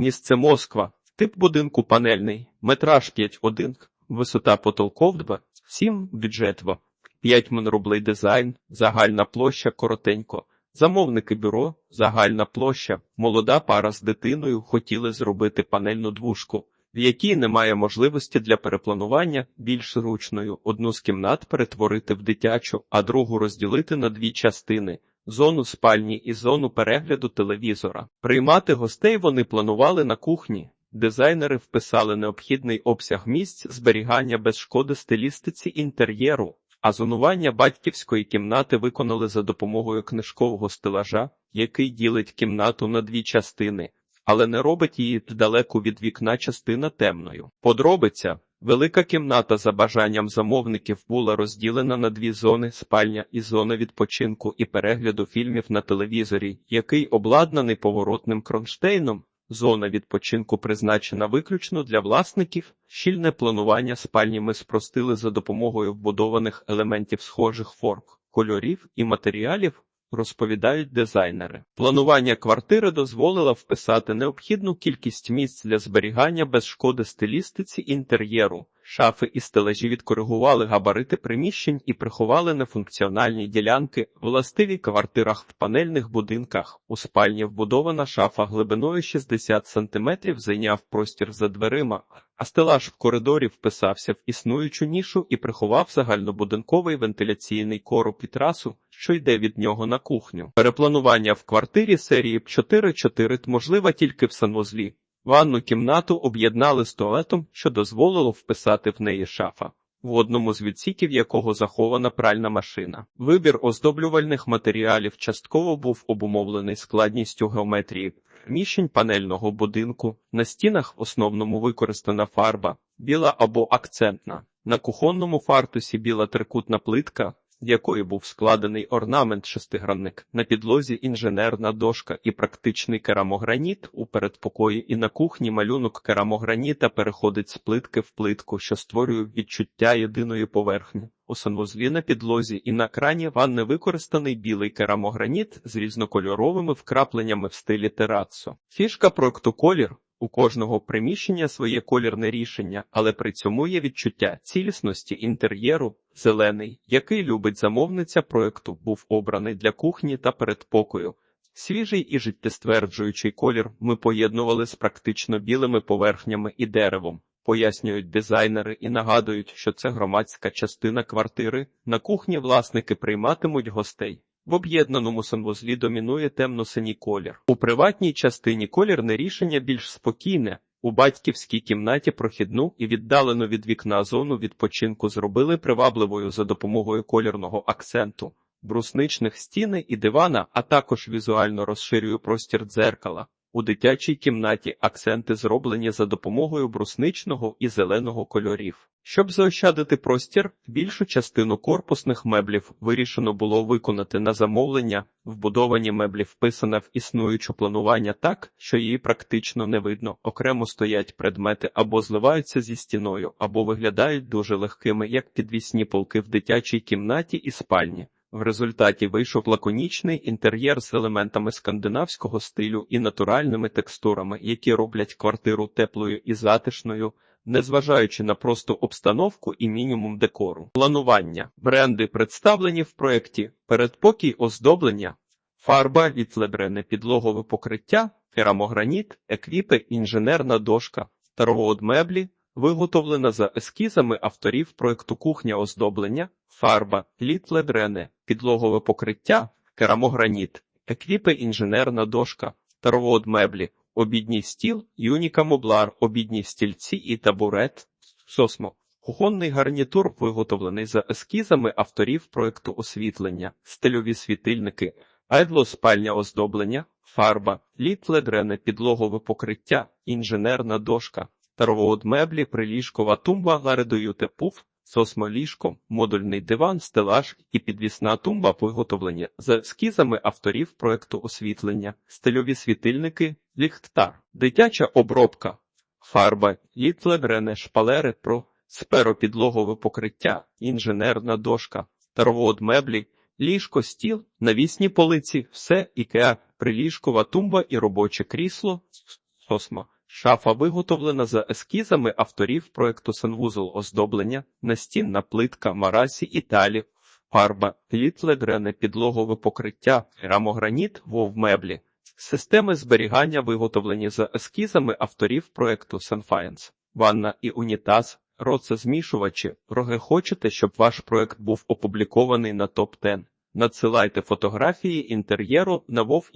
Місце Москва. Тип будинку панельний. Метраж 5,1. Висота потолков 2. 7. Бюджет 2. 5 мн рублей дизайн. Загальна площа коротенько. Замовники бюро, загальна площа. Молода пара з дитиною хотіли зробити панельну двушку, в якій немає можливості для перепланування більш зручною. Одну з кімнат перетворити в дитячу, а другу розділити на дві частини. Зону спальні і зону перегляду телевізора. Приймати гостей вони планували на кухні. Дизайнери вписали необхідний обсяг місць зберігання без шкоди стилістиці інтер'єру, а зонування батьківської кімнати виконали за допомогою книжкового стелажа, який ділить кімнату на дві частини, але не робить її далеко від вікна частина темною. Подробиця велика кімната за бажанням замовників була розділена на дві зони: спальня і зона відпочинку і перегляду фільмів на телевізорі, який обладнаний поворотним кронштейном. Зона відпочинку призначена виключно для власників. Щільне планування спальні ми спростили за допомогою вбудованих елементів схожих форм, кольорів і матеріалів, розповідають дизайнери. Планування квартири дозволило вписати необхідну кількість місць для зберігання без шкоди стилістиці інтер'єру. Шафи і стележі відкоригували габарити приміщень і приховали нефункціональні ділянки, властиві квартирах в панельних будинках. У спальні вбудована шафа глибиною 60 см зайняв простір за дверима, а стелаж в коридорі вписався в існуючу нішу і приховав загальнобудинковий вентиляційний короб і трасу, що йде від нього на кухню. Перепланування в квартирі серії 4-4 можливе тільки в санвузлі. Ванну кімнату об'єднали з туалетом, що дозволило вписати в неї шафа, в одному з відсіків якого захована пральна машина. Вибір оздоблювальних матеріалів частково був обумовлений складністю геометрії приміщень панельного будинку. На стінах в основному використана фарба, біла або акцентна. На кухонному фартусі біла трикутна плитка, якої був складений орнамент шестигранник, на підлозі інженерна дошка і практичний керамограніт у передпокої і на кухні малюнок керамограніта переходить з плитки в плитку, що створює відчуття єдиної поверхні. У санвузлі на підлозі і на крані ванни використаний білий керамограніт з різнокольоровими вкрапленнями в стилі терацо. Фішка проекту колір у кожного приміщення своє колірне рішення, але при цьому є відчуття цілісності інтер'єру. Зелений, який любить замовниця проекту, був обраний для кухні та передпокою. Свіжий і життєстверджуючий колір ми поєднували з практично білими поверхнями і деревом. Пояснюють дизайнери і нагадують, що це громадська частина квартири. На кухні власники прийматимуть гостей. В об'єднаному санвузлі домінує темно-синій колір. У приватній частині колірне рішення більш спокійне. У батьківській кімнаті прохідну і віддалену від вікна зону відпочинку зробили привабливою за допомогою колірного акценту, брусничних стіни і дивана, а також візуально розширює простір дзеркала. У дитячій кімнаті акценти зроблені за допомогою брусничного і зеленого кольорів. Щоб заощадити простір, більшу частину корпусних меблів вирішено було виконати на замовлення. Вбудовані меблі вписане в існуюче планування так, що її практично не видно. Окремо стоять предмети або зливаються зі стіною, або виглядають дуже легкими, як підвісні полки в дитячій кімнаті і спальні. В результаті вийшов лаконічний інтер'єр з елементами скандинавського стилю і натуральними текстурами, які роблять квартиру теплою і затишною, незважаючи на просту обстановку і мінімум декору. Планування. Бренди представлені в проєкті. Передпокій оздоблення, фарба відлебрене підлогове покриття, керамограніт, еквіпи, інженерна дошка, торговод меблі, виготовлена за ескізами авторів проєкту кухня оздоблення, фарба, літле дрене, підлогове покриття, керамограніт, еквіпи інженерна дошка, таровод меблі, обідній стіл, юніка моблар, обідні стільці і табурет, сосмо. Кухонний гарнітур виготовлений за ескізами авторів проєкту освітлення, стильові світильники, айдло спальня оздоблення, фарба, літле дрене підлогове покриття, інженерна дошка, таровод меблі, приліжкова тумба, ларедоюте пуф, сосмоліжко, модульний диван, стелаж і підвісна тумба виготовлені за ескізами авторів проекту освітлення, стильові світильники, ліхтар, дитяча обробка, фарба, літле дрене, шпалери про сперопідлогове покриття, інженерна дошка, таровод меблі, ліжко, стіл, навісні полиці, все ікеа, приліжкова тумба і робоче крісло, Сосмо. Шафа виготовлена за ескізами авторів проекту санвузол оздоблення, настінна плитка, марасі Італі, фарба, літлегрене підлогове покриття, рамограніт, вовмеблі. Системи зберігання виготовлені за ескізами авторів проекту Санфаєнс. Ванна і унітаз, роцезмішувачі. Роги хочете, щоб ваш проект був опублікований на топ 10 Надсилайте фотографії інтер'єру на Вов